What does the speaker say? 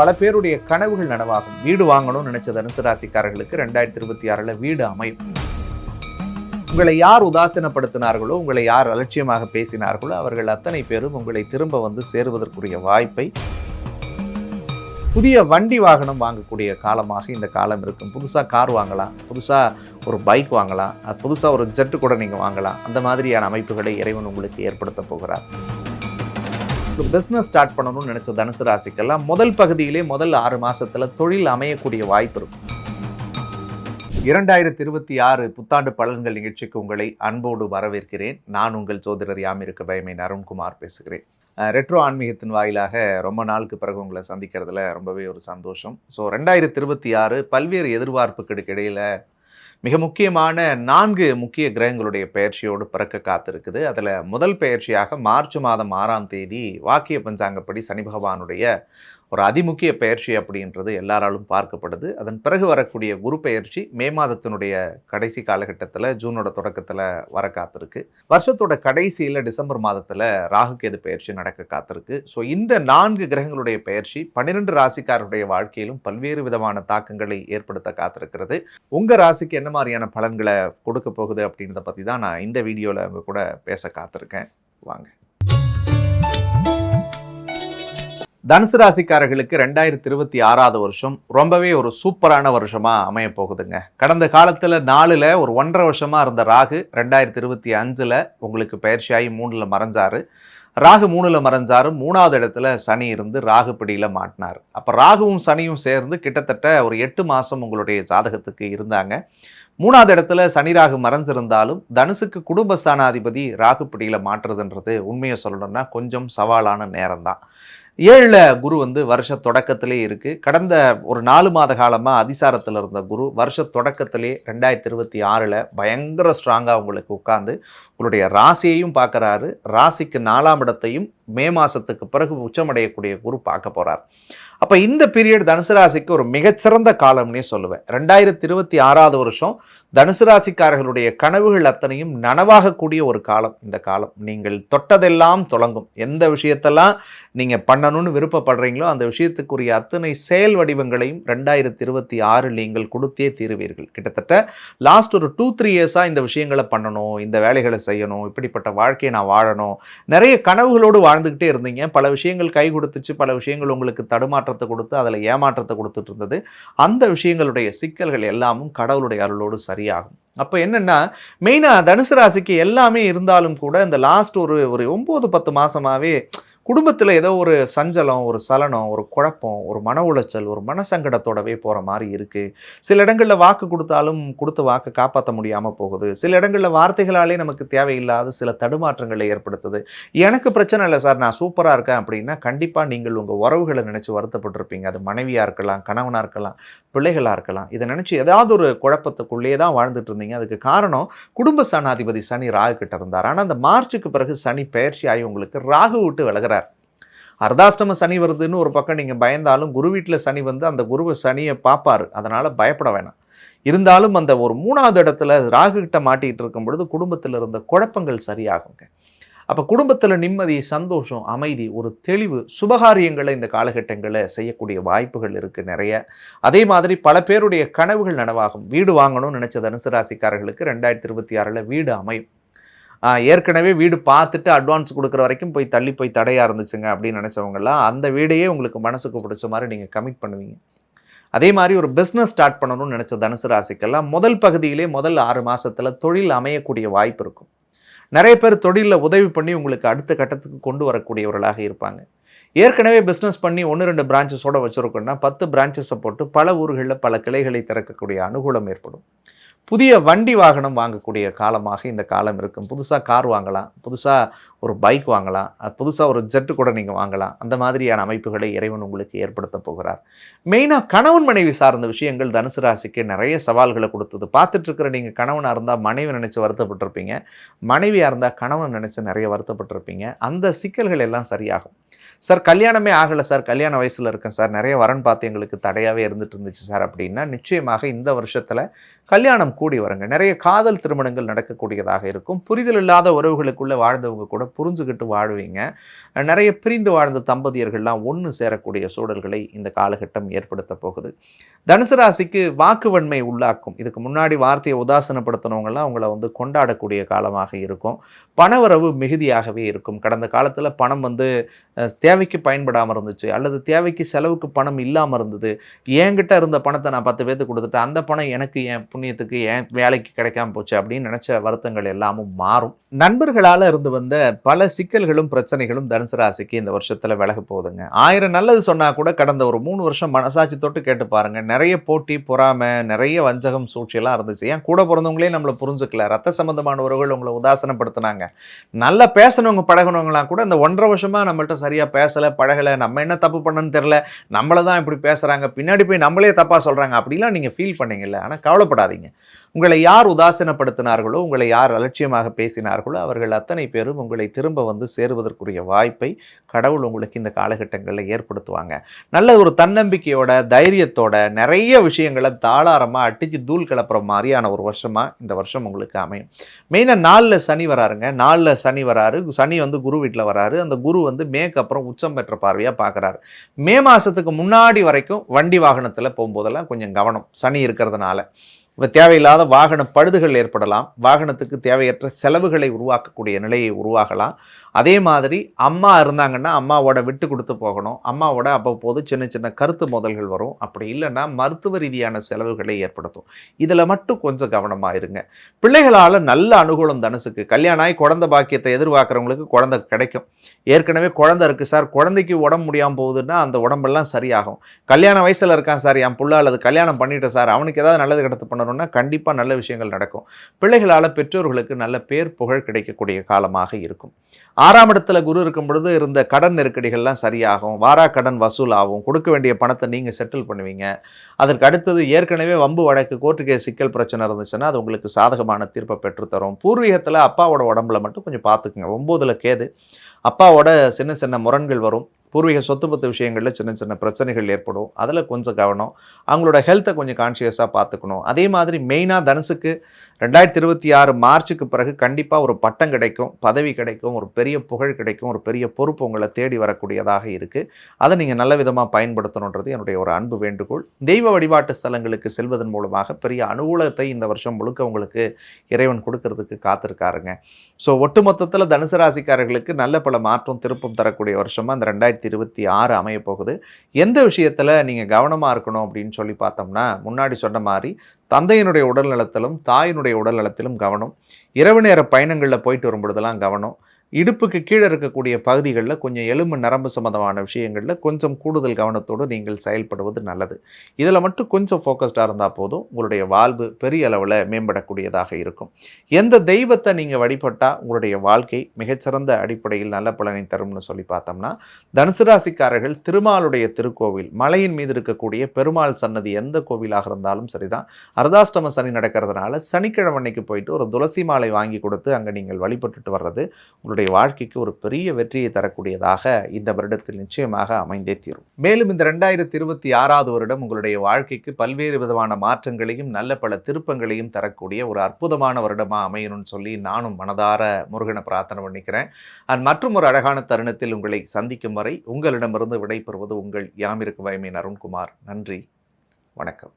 பல பேருடைய கனவுகள் நனவாகும். வீடு வாங்கணும்னு நினைச்ச தனுசு ராசிக்காரர்களுக்கு ரெண்டாயிரத்தி இருபத்தி ஆறுல வீடு அமையும். உங்களை யார் உதாசீனப்படுத்தினார்களோ உங்களை யார் அலட்சியமாக பேசினார்களோ அவர்கள் அத்தனை பேரும் உங்களை திரும்ப வந்து சேருவதற்குரிய வாய்ப்பை புதிய வண்டி வாகனம் வாங்கக்கூடிய காலமாக இந்த காலம் இருக்கும். புதுசாக கார் வாங்கலாம் புதுசாக ஒரு பைக் வாங்கலாம் புதுசாக ஒரு ஜெட்டு கூட நீங்கள் வாங்கலாம். அந்த மாதிரியான அமைப்புகளை இறைவன் உங்களுக்கு ஏற்படுத்த போகிறார். ஒரு பிஸ்னஸ் ஸ்டார்ட் பண்ணணும்னு நினச்ச தனுசு ராசிக்கெல்லாம் முதல் பகுதியிலே முதல் ஆறு மாதத்தில் தொழில் அமையக்கூடிய வாய்ப்பு இருக்கும். இரண்டாயிரத்தி இருபத்தி ஆறு புத்தாண்டு பலன்கள் நிகழ்ச்சிக்கு உங்களை அன்போடு வரவேற்கிறேன். நான் உங்கள் ஜோதிடர் யாம் இருக்க பயமை அருண்குமார் பேசுகிறேன். ரெட்ரோ ஆன்மீகத்தின் வாயிலாக ரொம்ப நாளுக்கு பிறகு உங்களை சந்திக்கிறதுல ரொம்பவே ஒரு சந்தோஷம். ஸோ ரெண்டாயிரத்தி இருபத்தி ஆறு பல்வேறு எதிர்பார்ப்புகளுக்கு இடையில மிக முக்கியமான நான்கு முக்கிய கிரகங்களுடைய பெயர்ச்சியோடு பிறக்க காத்திருக்குது. அதில் முதல் பெயர்ச்சியாக மார்ச் மாதம் ஆறாம் தேதி வாக்கிய பஞ்சாங்கப்படி சனி பகவானுடைய ஒரு அதிமுக்கிய பெயர்ச்சி அப்படின்றது எல்லாராலும் பார்க்கப்படுது. அதன் பிறகு வரக்கூடிய குரு பயிற்சி மே மாதத்தினுடைய கடைசி காலகட்டத்தில் ஜூனோட தொடக்கத்தில் வர காத்திருக்கு. வருஷத்தோட கடைசியில் டிசம்பர் மாதத்தில் ராகுகேது பெயர்ச்சி நடக்க காத்திருக்கு. ஸோ இந்த நான்கு கிரகங்களுடைய பயிற்சி பன்னிரெண்டு ராசிக்காரருடைய வாழ்க்கையிலும் பல்வேறு விதமான தாக்கங்களை ஏற்படுத்த காத்திருக்கிறது. உங்கள் ராசிக்கு என்ன மாதிரியான பலன்களை கொடுக்க போகுது அப்படின்றத பற்றி தான் நான் இந்த வீடியோவில் அவங்க கூட பேச காத்திருக்கேன். வாங்க. தனுசு ராசிக்காரர்களுக்கு ரெண்டாயிரத்தி இருபத்தி ஆறாவது வருஷம் ரொம்பவே ஒரு சூப்பரான வருஷமாக அமைய போகுதுங்க கடந்த காலத்தில் நாலில் ஒரு ஒன்றரை வருஷமாக இருந்த ராகு ரெண்டாயிரத்தி இருபத்தி அஞ்சில் உங்களுக்கு பயிற்சியாகி மூணில் மறைஞ்சாரு. ராகு மூணில் மறைஞ்சாரு. மூணாவது இடத்துல சனி இருந்து ராகு பிடியில் மாட்டினார். அப்போ ராகுவும் சனியும் சேர்ந்து கிட்டத்தட்ட ஒரு எட்டு மாதம் உங்களுடைய ஜாதகத்துக்கு இருந்தாங்க. மூணாவது இடத்துல சனி ராகு மறைஞ்சிருந்தாலும் தனுசுக்கு குடும்பஸ்தானாதிபதி ராகு பிடியில் மாற்றுறதுன்றது உண்மையை சொல்லணும்னா கொஞ்சம் சவாலான நேரம்தான். ஏழில் குரு வந்து வருஷ தொடக்கத்திலே இருக்குது கடந்த ஒரு நாலு மாத காலமாக அதிசாரத்தில் இருந்த குரு வருஷ தொடக்கத்திலே ரெண்டாயிரத்தி இருபத்தி ஆறில் பயங்கர ஸ்ட்ராங்காக உங்களுக்கு உட்காந்து உங்களுடைய ராசியையும் பார்க்குறாரு. ராசிக்கு நாலாம் இடத்தையும் மே மாதத்துக்கு பிறகு உச்சமடையக்கூடிய குரு பார்க்க போகிறார் அப்போ இந்த பீரியட் தனுசு ராசிக்கு ஒரு மிகச்சிறந்த காலம்னே சொல்லுவேன். ரெண்டாயிரத்தி இருபத்தி ஆறாவது வருஷம் தனுசு ராசிக்காரர்களுடைய கனவுகள் அத்தனையும் நனவாகக்கூடிய ஒரு காலம். இந்த காலம் நீங்கள் தொட்டதெல்லாம் தொடங்கும். எந்த விஷயத்தெல்லாம் நீங்கள் பண்ணணும்னு விருப்பப்படுறீங்களோ அந்த விஷயத்துக்குரிய அத்தனை செயல் வடிவங்களையும் ரெண்டாயிரத்தி இருபத்தி ஆறில் நீங்கள் கொடுத்தே தீருவீர்கள். கிட்டத்தட்ட லாஸ்ட் ஒரு டூ த்ரீ இயர்ஸாக இந்த விஷயங்களை பண்ணணும் இந்த வேலைகளை செய்யணும் இப்படிப்பட்ட வாழ்க்கையை நான் வாழணும். நிறைய கனவுகளோடு வாழ்ந்துக்கிட்டே இருந்தீங்க. பல விஷயங்கள் கை கொடுத்துச்சு. பல விஷயங்கள் உங்களுக்கு தடுமாற்றத்தை கொடுத்து அதில் ஏமாற்றத்தை கொடுத்துட்டு இருந்தது. அந்த விஷயங்களுடைய சிக்கல்கள் எல்லாமும் கடவுளுடைய அருளோடு சரியாகும். அப்போ என்னென்னா மெயினாக தனுசு ராசிக்கு எல்லாமே இருந்தாலும் கூட இந்த லாஸ்ட் ஒரு ஒரு ஒம்பது பத்து மாதமாகவே குடும்பத்தில் ஏதோ ஒரு சஞ்சலம் ஒரு சலனம் ஒரு குழப்பம் ஒரு மன உளைச்சல் ஒரு மனசங்கடத்தோடவே போகிற மாதிரி இருக்குது சில இடங்களில் வாக்கு கொடுத்தாலும் கொடுத்த வாக்கு காப்பாற்ற முடியாமல் போகுது. சில இடங்களில் வார்த்தைகளாலே நமக்கு தேவையில்லாத சில தடுமாற்றங்களை ஏற்படுத்துது. எனக்கு பிரச்சனை இல்லை சார் நான் சூப்பராக இருக்கேன் அப்படின்னா கண்டிப்பாக நீங்கள் உங்கள் உறவுகளை நினச்சி வருத்தப்பட்டிருப்பீங்க. அது மனைவியாக இருக்கலாம் கணவனாக இருக்கலாம் பிள்ளைகளாக இருக்கலாம். இதை நினச்சி ஏதாவது ஒரு குழப்பத்துக்குள்ளேயே தான் வாழ்ந்துட்டு இருந்தீங்க. அதுக்கு காரணம் குடும்ப சனாதிபதி சனி ராகு கிட்ட இருந்தார். ஆனால் அந்த மார்ச்சுக்கு பிறகு சனி பயிற்சி ஆகி உங்களுக்கு ராகு விட்டு விலகிறார். அர்தாஷ்டம சனி வருதுன்னு ஒரு பக்கம் நீங்கள் பயந்தாலும் குரு வீட்டில் சனி வந்து அந்த குருவை சனியை பார்ப்பாரு அதனால் பயப்பட வேணாம். இருந்தாலும் அந்த ஒரு மூணாவது இடத்துல ராகு கிட்ட மாட்டிகிட்டு இருக்கும் பொழுது குடும்பத்தில் இருந்த குழப்பங்கள் சரியாகுங்க. அப்போ குடும்பத்தில் நிம்மதி சந்தோஷம் அமைதி ஒரு தெளிவு சுபகாரியங்களை இந்த காலகட்டங்களில் செய்யக்கூடிய வாய்ப்புகள் இருக்குது நிறைய. அதே மாதிரி பல பேருடைய கனவுகள் நனவாகும். வீடு வாங்கணும்னு நினச்ச தனுசு ராசிக்காரர்களுக்கு ரெண்டாயிரத்தி இருபத்தி ஆறில் வீடு அமையும். ஏற்கனவே வீடு பார்த்துட்டு அட்வான்ஸ் கொடுக்குற வரைக்கும் போய் தள்ளி போய் தடையாக இருந்துச்சுங்க அப்படின்னு நினச்சவங்கலாம் அந்த வீடையே உங்களுக்கு மனசுக்கு பிடிச்ச மாதிரி நீங்கள் கமிட் பண்ணுவீங்க. அதே மாதிரி ஒரு பிஸ்னஸ் ஸ்டார்ட் பண்ணணும்னு நினச்ச தனுசு ராசிக்கெல்லாம் முதல் பகுதியிலே முதல் ஆறு மாதத்தில் தொழில் அமையக்கூடிய வாய்ப்பு இருக்கும். நிறைய பேர் தொழிலில் உதவி பண்ணி உங்களுக்கு அடுத்த கட்டத்துக்கு கொண்டு வரக்கூடியவர்களாக இருப்பாங்க. ஏற்கனவே பிஸ்னஸ் பண்ணி ஒன்று ரெண்டு பிரான்ச்சஸோடு வச்சுருக்கோன்னா பத்து பிரான்ச்சஸை போட்டு பல ஊர்களில் பல கிளைகளை திறக்கக்கூடிய அனுகூலம் ஏற்படும். புதிய வண்டி வாகனம் வாங்கக்கூடிய காலமாக இந்த காலம் இருக்கும். புதுசாக கார் வாங்கலாம் புதுசாக ஒரு பைக் வாங்கலாம் அது புதுசாக ஒரு ஜெட்டு கூட நீங்கள் வாங்கலாம். அந்த மாதிரியான அமைப்புகளை இறைவன் உங்களுக்கு ஏற்படுத்த போகிறார். மெயினாக கணவன் மனைவி சார்ந்த விஷயங்கள் தனுசு ராசிக்கு நிறைய சவால்களை கொடுத்தது. பார்த்துட்டு இருக்கிற நீங்கள் கணவனாக இருந்தால் மனைவி நினச்சி வருத்தப்பட்டிருப்பீங்க. மனைவியாக இருந்தால் கணவன் நினச்சி நிறைய வருத்தப்பட்டிருப்பீங்க. அந்த சிக்கல்கள் எல்லாம் சரியாகும். சார் கல்யாணமே ஆகலை சார். கல்யாண வயசில் இருக்கேன் சார். நிறைய வரன் பார்த்து எங்களுக்கு தடையாகவே இருந்துட்டு இருந்துச்சு சார் அப்படின்னா நிச்சயமாக இந்த வருஷத்தில் கல்யாணம் கூடி வரங்க. நிறைய காதல் திருமணங்கள் நடக்கக்கூடியதாக இருக்கும். புரிதல் இல்லாத உறவுகளுக்குள்ளே வாழ்ந்தவங்க கூட புரிஞ்சுக்கிட்டு வாழ்வீங்க. நிறைய பிரிந்து வாழ்ந்த தம்பதியர்கள்லாம் ஒன்று சேரக்கூடிய சூழல்களை இந்த காலகட்டம் ஏற்படுத்த போகுது. தனுசு ராசிக்கு வாக்குவன்மை உள்ளாக்கும். இதுக்கு முன்னாடி வார்த்தையை உதாசனப்படுத்தினவங்கலாம் அவங்கள வந்து கொண்டாடக்கூடிய காலமாக இருக்கும். பணவரவு மிகுதியாகவே இருக்கும். கடந்த காலத்தில் பணம் வந்து தேவைக்கு பயன்படாமல் இருந்துச்சு அல்லது தேவைக்கு செலவுக்கு பணம் இல்லாமல் இருந்தது. என்கிட்ட இருந்த பணத்தை நான் பத்து பேர்த்து கொடுத்துட்டேன். அந்த பணம் எனக்கு என் புண்ணியத்துக்கு ஏன் வேலைக்கு கிடைக்காம போச்சு அப்படின்னு நினச்ச வருத்தங்கள் எல்லாமும் மாறும். நண்பர்களால் இருந்து வந்த பல சிக்கல்களும் பிரச்சனைகளும் தனுசு ராசிக்கு இந்த வருஷத்தில் விலக போகுதுங்க. ஆயிரம் நல்லது சொன்னால் கூட கடந்த ஒரு மூணு வருஷம் மனசாட்சி தொட்டு கேட்டு பாருங்கள் நிறைய போட்டி பொறாமை நிறைய வஞ்சகம் சூழ்ச்சியெல்லாம் இருந்துச்சு. ஏன் கூட பிறந்தவங்களே நம்மளை புரிஞ்சுக்கல. ரத்த சம்பந்தமானவர்கள் உங்களை உதாசனப்படுத்தினாங்க. நல்லா பேசணவங்க பழகினவங்களாம் கூட இந்த ஒன்றரை வருஷமாக நம்மள்ட்ட சரியாக பேசலை பழகலை. நம்ம என்ன தப்பு பண்ணன்னு தெரில நம்மளை தான் இப்படி பேசுகிறாங்க பின்னாடி போய் நம்மளே தப்பாக சொல்கிறாங்க அப்படிலாம் நீங்கள் ஃபீல் பண்ணீங்கல்ல. ஆனால் கவலைப்படாதீங்க. உங்களை யார் உதாசீனப்படுத்தினார்களோ உங்களை யார் அலட்சியமாக பேசினார்களோ அவர்கள் அத்தனை பேரும் உங்களை திரும்ப வந்து சேருவதற்குரிய வாய்ப்பை கடவுள் உங்களுக்கு இந்த காலகட்டங்களில் ஏற்படுத்துவாங்க. நல்ல ஒரு தன்னம்பிக்கையோட தைரியத்தோட நிறைய விஷயங்களை தாளாரமாக அட்டிச்சு தூள் கிளப்புற மாதிரியான ஒரு வருஷமாக இந்த வருஷம் உங்களுக்கு அமையும். மெயினாக நாலில் சனி வராருங்க. நாலில் சனி வராரு. சனி வந்து குரு வீட்டில் வராரு. அந்த குரு வந்து மேக்கு அப்புறம் உச்சம் பெற்ற பார்வையாக பார்க்குறாரு மே மாதத்துக்கு முன்னாடி வரைக்கும் வண்டி வாகனத்தில் போகும்போதெல்லாம் கொஞ்சம் கவனம் சனி இருக்கிறதுனால. இப்போ தேவையில்லாத வாகன பழுதுகள் ஏற்படலாம். வாகனத்துக்கு தேவையற்ற செலவுகளை உருவாக்கக்கூடிய நிலையை உருவாகலாம். அதே மாதிரி அம்மா இருந்தாங்கன்னா அம்மாவோட விட்டு கொடுத்து போகணும். அம்மாவோட அவ்வப்போது சின்ன சின்ன கருத்து மோதல்கள் வரும். அப்படி இல்லைன்னா மருத்துவ ரீதியான செலவுகளை ஏற்படுத்தும். இதில் மட்டும் கொஞ்சம் கவனமாக இருங்க. பிள்ளைகளால் நல்ல அனுகூலம் தனுசுக்கு கல்யாணம் ஆகி குழந்தை பாக்கியத்தை எதிர்பார்க்குறவங்களுக்கு குழந்தை கிடைக்கும். ஏற்கனவே குழந்தை இருக்குது சார். குழந்தைக்கு உடம்பு முடியாமல் போகுதுன்னா அந்த உடம்பெல்லாம் சரியாகும். கல்யாண வயசில் இருக்கான் சார். என் புள்ள அல்லது கல்யாணம் பண்ணிட்டேன் சார். அவனுக்கு ஏதாவது நல்லது கிடத்து பண்ணணும்னா கண்டிப்பாக நல்ல விஷயங்கள் நடக்கும். பிள்ளைகளால் பெற்றோர்களுக்கு நல்ல பேர் புகழ் கிடைக்கக்கூடிய காலமாக இருக்கும். ஆறாம் இடத்துல குரு இருக்கும் பொழுது இருந்த கடன் நெருக்கடிகள்லாம் சரியாகும். வாரா கடன் வசூல் ஆகும் கொடுக்க வேண்டிய பணத்தை நீங்கள் செட்டில் பண்ணுவீங்க. அதற்கு அடுத்தது ஏற்கனவே வம்பு வழக்கு கோர்ட்டு சிக்கல் பிரச்சனை இருந்துச்சுன்னா அது உங்களுக்கு சாதகமான தீர்ப்பை பெற்றுத்தரும் பூர்வீகத்தில் அப்பாவோட உடம்புல மட்டும் கொஞ்சம் பார்த்துக்குங்க. ஒம்போதில் கேது. அப்பாவோட சின்ன சின்ன முரண்கள் வரும். பூர்வீக சொத்து பத்து விஷயங்களில் சின்ன சின்ன பிரச்சனைகள் ஏற்படும். அதில் கொஞ்சம் கவனம். அவங்களோட ஹெல்த்தை கொஞ்சம் கான்ஷியஸாக பார்த்துக்கணும். அதே மாதிரி மெயினாக தனுசுக்கு ரெண்டாயிரத்தி இருபத்தி ஆறு மார்ச்சுக்கு பிறகு கண்டிப்பாக ஒரு பட்டம் கிடைக்கும். பதவி கிடைக்கும். ஒரு பெரிய புகழ் கிடைக்கும். ஒரு பெரிய பொறுப்பு உங்களை தேடி வரக்கூடியதாக இருக்குது அதை நீங்கள் நல்ல விதமாக பயன்படுத்தணுன்றது என்னுடைய ஒரு அன்பு வேண்டுகோள். தெய்வ வழிபாட்டு ஸ்தலங்களுக்கு செல்வதன் மூலமாக பெரிய அனுகூலத்தை இந்த வருஷம் முழுக்க உங்களுக்கு இறைவன் கொடுக்கறதுக்கு காத்திருக்காருங்க. ஸோ ஒட்டுமொத்தத்தில் தனுசு ராசிக்காரர்களுக்கு நல்ல பல மாற்றம் திருப்பம் தரக்கூடிய வருஷமாக அந்த ரெண்டாயிரத்தி இருபத்தி ஆறு அமைய போகுது எந்த விஷயத்தில் நீங்கள் கவனமாக இருக்கணும் அப்படின்னு சொல்லி பார்த்தோம்னா முன்னாடி சொன்ன மாதிரி தந்தையினுடைய உடல்நலத்திலும் தாயினுடைய உடல்நலத்திலும் கவனம். இரவு நேர பயணங்களில் போயிட்டு வரும்பொழுதெல்லாம் கவனம். இடுப்புக்கு கீழே இருக்கக்கூடிய பகுதிகளில் கொஞ்சம் எலும்பு நரம்பு சம்மந்தமான விஷயங்களில் கொஞ்சம் கூடுதல் கவனத்தோடு நீங்கள் செயல்படுவது நல்லது. இதில் மட்டும் கொஞ்சம் ஃபோக்கஸ்டாக இருந்தால் போதும். உங்களுடைய வாழ்வு பெரிய அளவில் மேம்படக்கூடியதாக இருக்கும். எந்த தெய்வத்தை நீங்கள் வழிபட்டால் உங்களுடைய வாழ்க்கை மிகச்சிறந்த அடிப்படையில் நல்ல பலனை தரும்னு சொல்லி பார்த்தோம்னா தனுசு ராசிக்காரர்கள் திருமாலுடைய திருக்கோவில் மலையின் மீது இருக்கக்கூடிய பெருமாள் சன்னதி எந்த கோவிலாக இருந்தாலும் சரிதான். அர்தாஷ்டம சனி நடக்கிறதுனால சனிக்கிழமை அன்னைக்கு போயிட்டு ஒரு துளசி மாலை வாங்கி கொடுத்து அங்கே நீங்கள் வழிபட்டுட்டு வர்றது உங்களுடைய வாழ்க்கைக்கு ஒரு பெரிய வெற்றியை தரக்கூடியதாக இந்த வருடத்தில் நிச்சயமாக அமைந்தே தீரும். மேலும் இந்த ரெண்டாயிரத்தி இருபத்தி ஆறாவது வருடம் உங்களுடைய வாழ்க்கைக்கு பல்வேறு விதமான மாற்றங்களையும் நல்ல பல திருப்பங்களையும் தரக்கூடிய ஒரு அற்புதமான வருடமாக அமையணும்னு சொல்லி நானும் மனதார முருகனை பிரார்த்தனை பண்ணிக்கிறேன். அண்ட் மற்றும் ஒரு அழகான தருணத்தில் உங்களை சந்திக்கும் வரை உங்களிடமிருந்து விடைபெறுவது உங்கள் யாமிருக்கு வயமின் அருண்குமார். நன்றி. வணக்கம்.